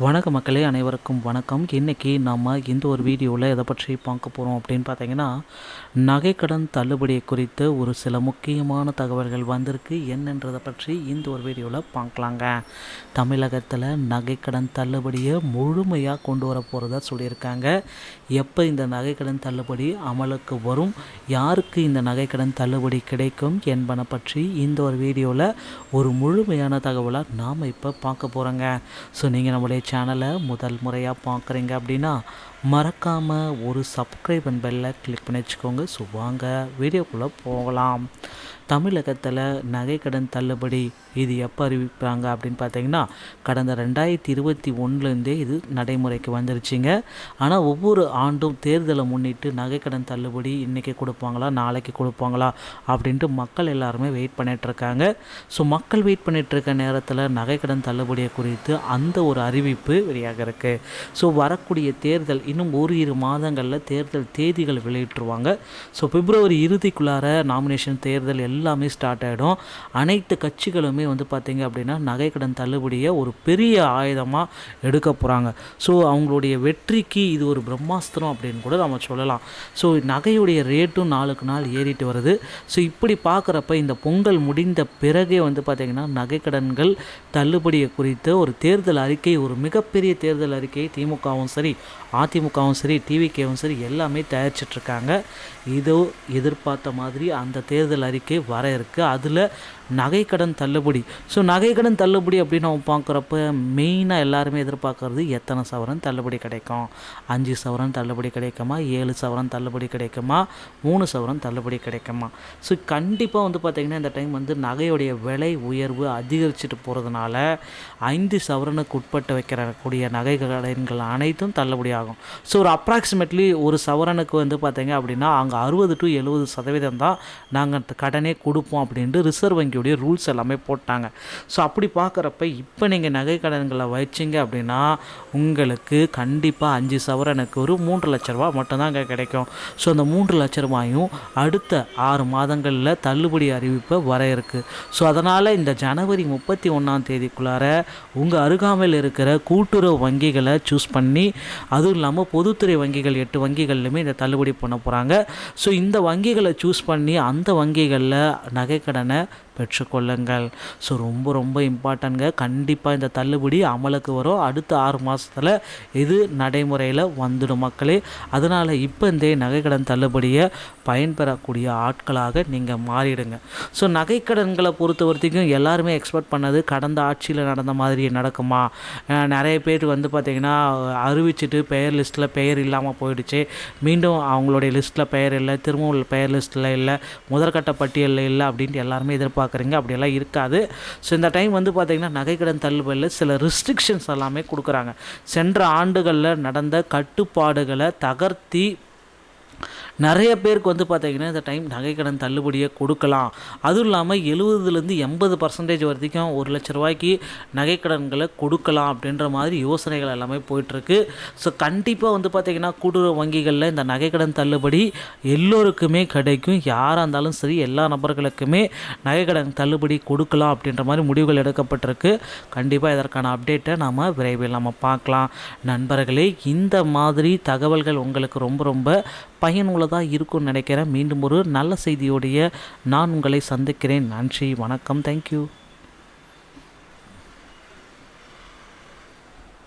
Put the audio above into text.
வணக்க மக்களே அனைவருக்கும் வணக்கம். இன்றைக்கி நம்ம இந்த ஒரு வீடியோவில் எதை பற்றி பார்க்க போகிறோம் அப்படின்னு பார்த்தீங்கன்னா நகைக்கடன் தள்ளுபடி குறித்து ஒரு சில முக்கியமான தகவல்கள் வந்திருக்கு. என்னன்றதை பற்றி இந்த ஒரு வீடியோவில் பார்க்கலாங்க. தமிழகத்தில் நகைக்கடன் தள்ளுபடியை முழுமையாக கொண்டு வர போகிறதா சொல்லியிருக்காங்க. எப்போ இந்த நகைக்கடன் தள்ளுபடி அமலுக்கு வரும்? யாருக்கு இந்த நகைக்கடன் தள்ளுபடி கிடைக்கும் என்பன பற்றி இந்த ஒரு வீடியோவில் ஒரு முழுமையான தகவலாக நாம் இப்போ பார்க்க போகிறோங்க ஸோ நீங்கள் நம்முடைய சேனலை முதல் முறையாக பார்க்குறீங்க அப்படின்னா மறக்காமல் ஒரு சப்ஸ்கிரைப் அண்ட் பெல்லை கிளிக் பண்ணி வச்சுக்கோங்க. ஸோ வாங்க வீடியோக்குள்ளே போகலாம். தமிழகத்தில் நகைக்கடன் தள்ளுபடி இது எப்போ அறிவிப்பாங்க அப்படின்னு பார்த்தீங்கன்னா கடந்த ரெண்டாயிரத்தி இருபத்தி ஒன்றுலேருந்தே இது நடைமுறைக்கு வந்துருச்சுங்க. ஆனால் ஒவ்வொரு ஆண்டும் தேர்தலை முன்னிட்டு நகைக்கடன் தள்ளுபடி இன்றைக்கி கொடுப்பாங்களா நாளைக்கு கொடுப்பாங்களா அப்படின்ட்டு மக்கள் எல்லாருமே வெயிட் பண்ணிகிட்ருக்காங்க ஸோ மக்கள் வெயிட் பண்ணிகிட்ருக்க நேரத்தில் நகைக்கடன் தள்ளுபடியை குறித்து அந்த ஒரு அறிவிப்பு வெளியாக இருக்குது ஸோ வரக்கூடிய தேர்தல் இன்னும் இரு மாதங்களில் தேர்தல் தேதிகள் வெளியிட்டுருவாங்க. ஸோ பிப்ரவரி இறுதிக்குள்ளார நாமினேஷன் தேர்தல் எல்லாமே ஸ்டார்ட் ஆகிடும் அனைத்து கட்சிகளுமே வந்து பார்த்திங்க அப்படின்னா நகைக்கடன் தள்ளுபடியை ஒரு பெரிய ஆயுதமாக எடுக்க போகிறாங்க ஸோ அவங்களுடைய வெற்றிக்கு இது ஒரு பிரம்மாஸ்திரம் அப்படின்னு கூட நம்ம சொல்லலாம். ஸோ நகையுடைய ரேட்டும் நாளுக்கு நாள் ஏறிட்டு வருது. ஸோ இப்படி பார்க்குறப்ப இந்த பொங்கல் முடிந்த பிறகே வந்து பார்த்திங்கன்னா நகைக்கடன்கள் தள்ளுபடியை குறித்து ஒரு தேர்தல் அறிக்கை ஒரு மிகப்பெரிய தேர்தல் அறிக்கை திமுகவும் சரி அதிமுகவும் சரி டிவிகேவும் சரி எல்லாமே தயாரிச்சிட்ருக்காங்க. இதோ எதிர்பார்த்த மாதிரி அந்த தேர்தல் அறிக்கை வர இருக்குது அதில் நகைக்கடன் தள்ளுபடி. ஸோ நகைக்கடன் தள்ளுபடி அப்படின்னு நம்ம பார்க்குறப்ப மெயினாக எல்லாருமே எதிர்பார்க்குறது எத்தனை சவரன் தள்ளுபடி கிடைக்கும்? அஞ்சு சவரன் தள்ளுபடி கிடைக்குமா? ஏழு சவரன் தள்ளுபடி கிடைக்குமா? மூணு சவரன் தள்ளுபடி கிடைக்குமா? ஸோ கண்டிப்பாக வந்து பார்த்திங்கன்னா இந்த டைம் வந்து நகையுடைய விலை உயர்வு அதிகரிச்சுட்டு போகிறதுனால ஐந்து சவரனுக்கு உட்பட்டு வைக்கிறக்கூடிய நகை கடன்கள் அனைத்தும் தள்ளுபடி ஆகும். ஸோ ஒரு அப்ராக்சிமேட்லி ஒரு சவரனுக்கு வந்து பார்த்திங்க அப்படின்னா அங்கே அறுபது டு எழுபது சதவீதம் தான் நாங்கள் கடனே கொடுப்போம் அப்படின்ட்டு ரிசர்வ் வங்கியுடைய ரூல்ஸ் எல்லாமே போட்டாங்க. ஸோ அப்படி பார்க்குறப்ப இப்போ நீங்கள் நகை கடன்களை வச்சிங்க அப்படின்னா உங்களுக்கு கண்டிப்பாக அஞ்சு சவரனுக்கு ஒரு மூன்று லட்ச ரூபா மட்டும்தான் அங்கே கிடைக்கும். ஸோ அந்த மூன்று லட்ச ரூபாயும் அடுத்த ஆறு மாதங்களில் தள்ளுபடி அறிவிப்பை வர இருக்குது ஸோ அதனால் இந்த ஜனவரி முப்பத்தி ஒன்றாம் தேதிக்குள்ளார உங்கள் அருகாமையில் இருக்கிற கூட்டுறவு வங்கிகளை சூஸ் பண்ணி அதுவும் இல்லாமல் பொதுத்துறை வங்கிகள் எட்டு வங்கிகள்லையுமே இந்த தள்ளுபடி பண்ண போகிறாங்க ஸோ இந்த வங்கிகளை சூஸ் பண்ணி அந்த வங்கிகளில் நகைக்கடனை பெற்றுக்கொள்ளுங்கள் ஸோ ரொம்ப ரொம்ப இம்பார்ட்டன்ங்க கண்டிப்பாக இந்த தள்ளுபடி அமலுக்கு வரும். அடுத்த ஆறு மாதத்தில் இது நடைமுறையில் வந்துடும் மக்களே. அதனால் இப்போ இந்த நகைக்கடன் தள்ளுபடியை பயன்பெறக்கூடிய ஆட்களாக நீங்கள் மாறிடுங்க. ஸோ நகைக்கடன்களை பொறுத்த வரைக்கும் எல்லாருமே எக்ஸ்பெக்ட் பண்ணது கடந்த ஆட்சியில் நடந்த மாதிரி நடக்குமா? நிறைய பேர் வந்து பார்த்திங்கன்னா அறிவிச்சிட்டு பெயர் லிஸ்ட்டில் பெயர் இல்லாமல் போயிடுச்சு. மீண்டும் அவங்களுடைய லிஸ்ட்டில் பெயர் இல்லை திரும்பவும் பெயர் லிஸ்ட்டில் இல்லை முதற்கட்ட பட்டியலில் இல்லை அப்படின்ட்டு எல்லாருமே எதிர்பார்க்குறீங்க. அப்படியெல்லாம் இருக்காது. ஸோ இந்த டைம் வந்து பார்த்திங்கன்னா நகைக்கடன் தள்ளுபடியில் சில ரிஸ்ட்ரிக்ஷன்ஸ் எல்லாமே கொடுக்குறாங்க. சென்ற ஆண்டுகளில் நடந்த கட்டுப்பாடுகளை தகர்த்தி நிறைய பேருக்கு வந்து பார்த்திங்கன்னா இந்த டைம் நகைக்கடன் தள்ளுபடியை கொடுக்கலாம். அதுவும் இல்லாமல் எழுபதுலேருந்து எண்பது பர்சன்டேஜ் வரைக்கும் ஒரு லட்ச ரூபாய்க்கு நகைக்கடன்களை கொடுக்கலாம் அப்படின்ற மாதிரி யோசனைகள் எல்லாமே போயிட்டுருக்கு. ஸோ கண்டிப்பாக வந்து பார்த்திங்கன்னா கூட்டுறவு வங்கிகளில் இந்த நகைக்கடன் தள்ளுபடி எல்லோருக்குமே கிடைக்கும். யாராக இருந்தாலும் சரி எல்லா நபர்களுக்குமே நகைக்கடன் தள்ளுபடி கொடுக்கலாம் அப்படின்ற மாதிரி முடிவுகள் எடுக்கப்பட்டிருக்கு. கண்டிப்பாக இதற்கான அப்டேட்டை நாம் விரைவில் நம்ம பார்க்கலாம். நண்பர்களே இந்த மாதிரி தகவல்கள் உங்களுக்கு ரொம்ப ரொம்ப பயனுள்ளதாக இருக்கும்னு நினைக்கிறேன். மீண்டும் ஒரு நல்ல செய்தியோடைய நான் உங்களை சந்திக்கிறேன். நன்றி வணக்கம். தேங்க்யூ